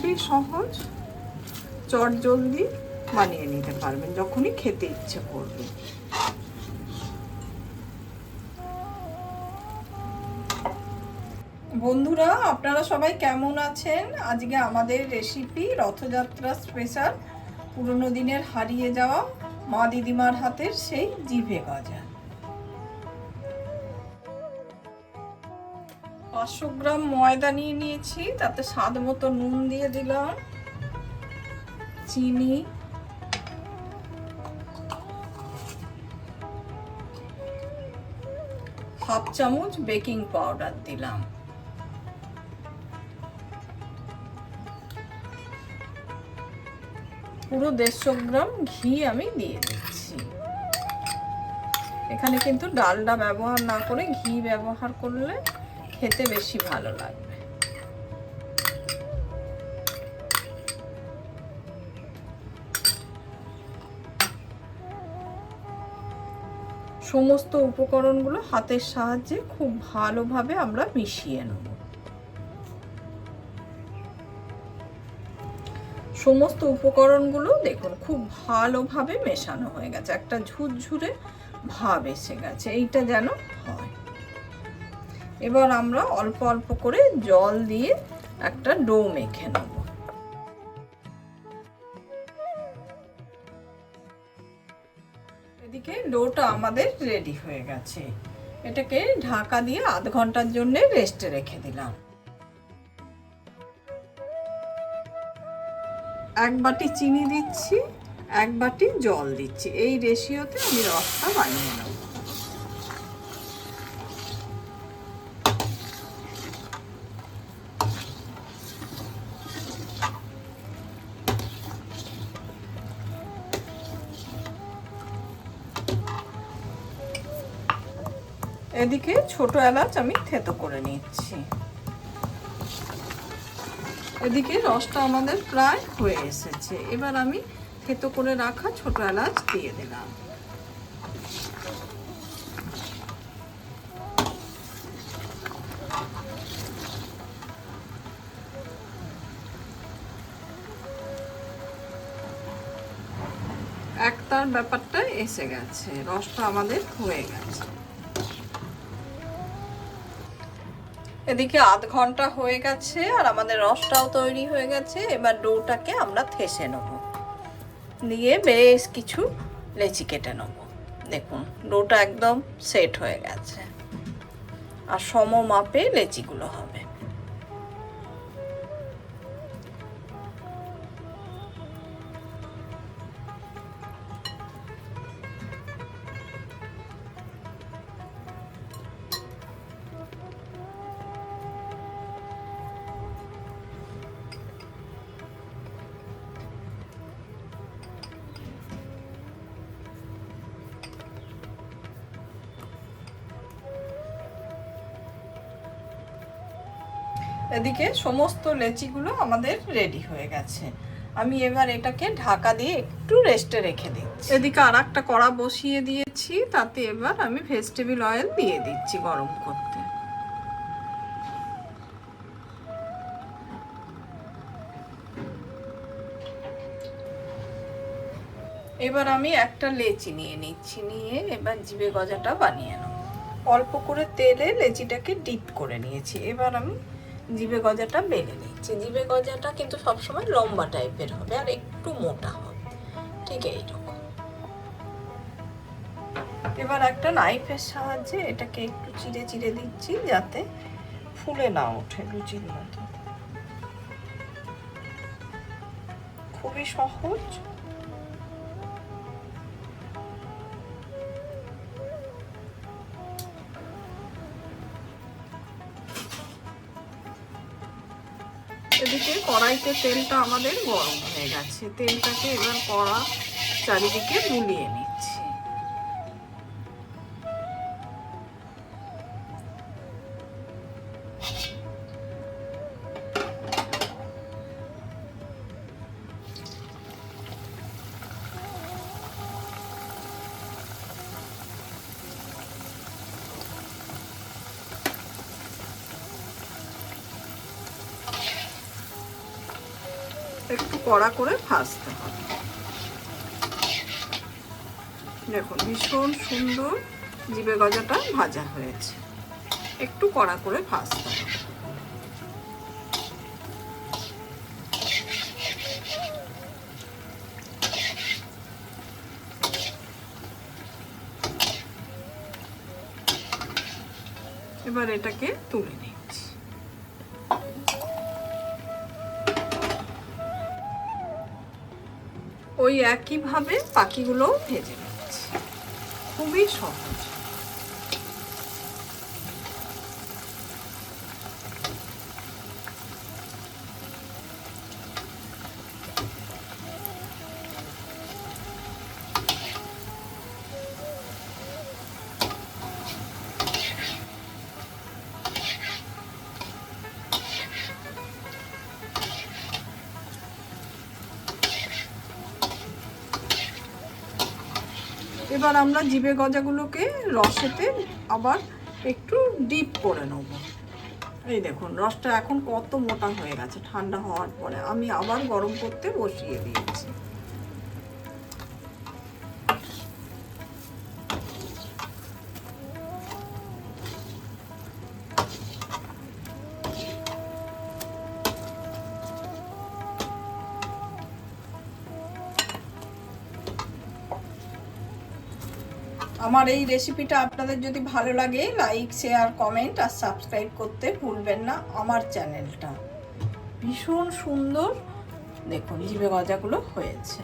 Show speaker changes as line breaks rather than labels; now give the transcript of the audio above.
খুবই সহজ চট জলদি বানিয়ে নিতে পারবেন যখনই খেতে ইচ্ছে করবে। বন্ধুরা, আপনারা সবাই কেমন আছেন? আজকে আমাদের রেসিপি রথযাত্রা স্পেশাল পুরনো দিনের হারিয়ে যাওয়া মা দিদিমার হাতের সেই জিভে গজা। পাঁচশো গ্রাম ময়দা নিয়ে নিয়েছি, তাতে স্বাদ মতো নুন দিয়ে দিলাম, চিনি। হাফ চামচ বেকিং পাউডার দিলাম। পুরো দেড়শো গ্রাম ঘি আমি দিয়ে দিচ্ছি। এখানে কিন্তু ডালডা ব্যবহার না করে ঘি ব্যবহার করলে খেতে বেশি ভালো লাগবে। সমস্ত উপকরণগুলো হাতের সাহায্যে খুব ভালোভাবে আমরা মিশিয়ে নেব। সমস্ত উপকরণগুলো দেখুন, খুব ভালোভাবে মেশানো হয়ে গেছে। একটা ঝুরঝুরে ভাব এসে গেছে। এইটা যেন এবার আমরা অল্প অল্প করে জল দিয়ে একটা ডো মেখে নেব। এদিকে ডোটা আমাদের রেডি হয়ে গেছে। এটাকে ঢাকা দিয়ে আধ ঘণ্টার জন্য রেস্টে রেখে দিলাম। এক বাটি চিনি দিচ্ছি, এক বাটি জল দিচ্ছি। এই রেশিওতে আমি রসটা বানিয়ে নেব। এদিকে ছোট এলাচ আমি থেতো করে নিচ্ছি। এদিকে রসটা আমাদের প্রায় হয়ে এসেছে। এবার আমি থেতো করে রাখা ছোট এলাচ দিয়ে দিলাম। একটার ব্যাপারটা এসে গেছে। রসটা আমাদের হয়ে গেছে। এদিকে আধ ঘণ্টা হয়ে গেছে আর আমাদের রসটাও তৈরি হয়ে গেছে। এবার ডোটাকে আমরা থেসে নেব। নিয়ে বেশ কিছু লেচি কেটে নেব। দেখুন, ডোটা একদম সেট হয়ে গেছে। আর সম মাপে লেচিগুলো হবে। এদিকে সমস্ত লেচিগুলো আমাদের রেডি হয়ে গেছে। আমি এবার এটাকে ঢাকা দিয়ে একটু রেস্টে রেখে দিচ্ছি। এদিকে আর একটা কড়া বসিয়ে দিয়েছি, তাতে এবার আমি ভেজিটেবিল অয়েল দিয়ে দিচ্ছি গরম করতে। এবার আমি একটা লেচি নিয়ে নিচ্ছি, নিয়ে এবার জিবে গজাটা বানিয়ে নেব। অল্প করে তেলে লেচিটাকে ডিপ করে নিয়েছি। এবার আমি জিবে গজাটা বেলে নিচ্ছি জিবে গজাটা কিন্তু সবসময় লম্বা টাইপের হবে আর একটু মোটা হবে। ঠিক এইরকম। এবার একটা নাইফের সাহায্যে এটাকে একটু চিড়ে চিড়ে দিচ্ছি যাতে ফুলে না ওঠে লুচির মতো। খুবই সহজ। এদিকে কড়াইতে তেলটা আমাদের গরম হয়ে গেছে। তেলটাকে এবার কড়া চারিদিকে বুলিয়ে নিচ্ছি একটু কড়া করে ভাজতে হবে। দেখুন, ভীষণ সুন্দর জিবে গজাটা ভাজা হয়েছে। একটু কড়া করে ভাজতে হবে। এবার এটাকে তুলে নিচ্ছি। ওই একইভাবে পাখিগুলো ভেজে নিচ্ছি। খুবই সহজ। এবার আমরা জিবে গজাগুলোকে রসেতে আবার একটু ডিপ করে নেব। এই দেখুন, রসটা এখন কত মোটা হয়ে গেছে, ঠান্ডা হওয়ার পরে। আমি আবার গরম করতে বসিয়ে দিয়েছি। আমার এই রেসিপিটা আপনাদের যদি ভালো লাগে লাইক শেয়ার কমেন্ট আর সাবস্ক্রাইব করতে ভুলবেন না আমার চ্যানেলটা ভীষণ সুন্দর। দেখুন জিবে গজাগুলো হয়েছে।